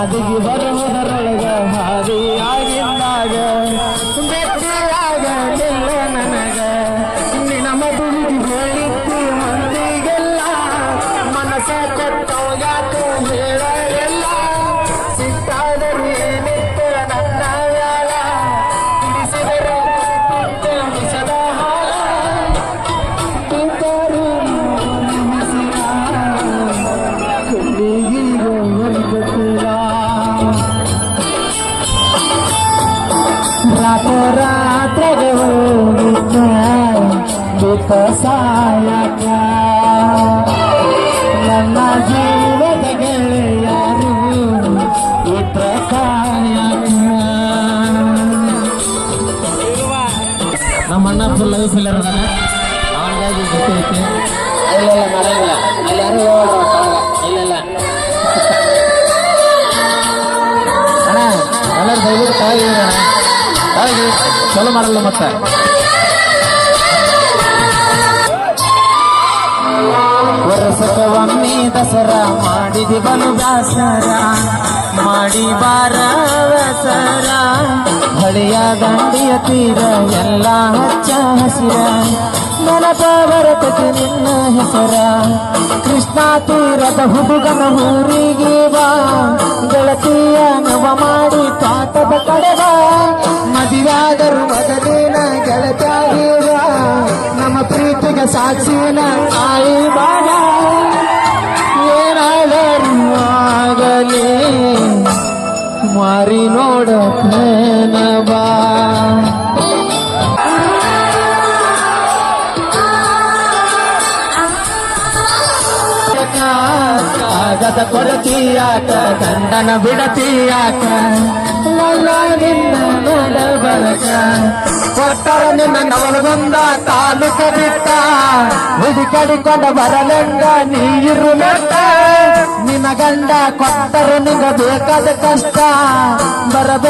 ಹಾದಿಗೆ ಬರುವುದರೊಳಗ ಹಾದಿಯಾಗಿದ್ದಾಗ ಭೇಟಿಯಾಗ ನಿಲ್ಲ ನನಗ ಹೇಳಿದ್ದು ಮಂದಿಗೆಲ್ಲ. ಮನಸ ಹೇಳಲ್ಲ ರಾತ್ರಿ ರಾತ್ರಿಗೆ ಹೋಗಿದ್ದ ಬಿತ್ತ ಸಾಯಕ ನನ್ನ ಜೀವದ ಗೆಳೆಯರು ಇತ್ರ ಸಾಯಕ ನಮ್ಮ ಅಣ್ಣ ಫುಲ್ ಲೈಫ್ ಇಲ್ಲ ಇರೋದಾನೆ ಅವನಿಗಾಗಿ ಗೊತ್ತೈತಿ ಇಲ್ಲ ಇಲ್ಲ ಮಾಡಂಗಿಲ್ಲ ಅಲ್ಲಿ ಯಾರು ಚಲೋ ಮಾಡಲ್ಲ ಮತ್ತೆ. ದಸರಾ ಮಾಡಿದಿ ಬಲು ದಾಸರ ಮಾಡಿ ಬಾರ ದಸರ ಹಳೆಯ ದಂಡಿಯ ತೀರ ಎಲ್ಲ ಹಚ್ಚ ಹಸಿರ. ನೆನಪ ಬರತಕ್ಕೆ ನಿನ್ನ ಹೆಸರ. ಕೃಷ್ಣ ತೀರದ ಹುಡುಗನ ಊರಿಗೆ ಬಾ. ಗೆಳತಿಯ ನವ ಮಾಡಿ ಪಾಠದ ಕಡೆ ಗೆಳತಾಗಿರ ನಮ್ಮ ಪ್ರೀತಿಗೆ ಸಾಕ್ಷಿನ ಆಯಿ ಬಾಬಾ ಏನಾದರೂ ಆಗಲಿ, ಮಾರಿ ನೋಡ ಬಾ. ಕಾಗದ ಕೊರತಿಯಾಕ ಗಂಡನ ಬಿಡತಿಯಾಕ. ಕೊಟ್ಟರ ನಿನ್ನ ನವಲಗೊಂದ ತಾಲೂಕ ಬಿಟ್ಟ ಹುಡುಕಡಿಕೊಂಡ ಬರಲಂಗ ನೀರು ಮೆಟ್ಟ ನಿನ್ನ ಗಂಡ ಕೊಟ್ಟರು ನಿಂಗ ಬೇಕಾದ ಕಷ್ಟ ಬರಬ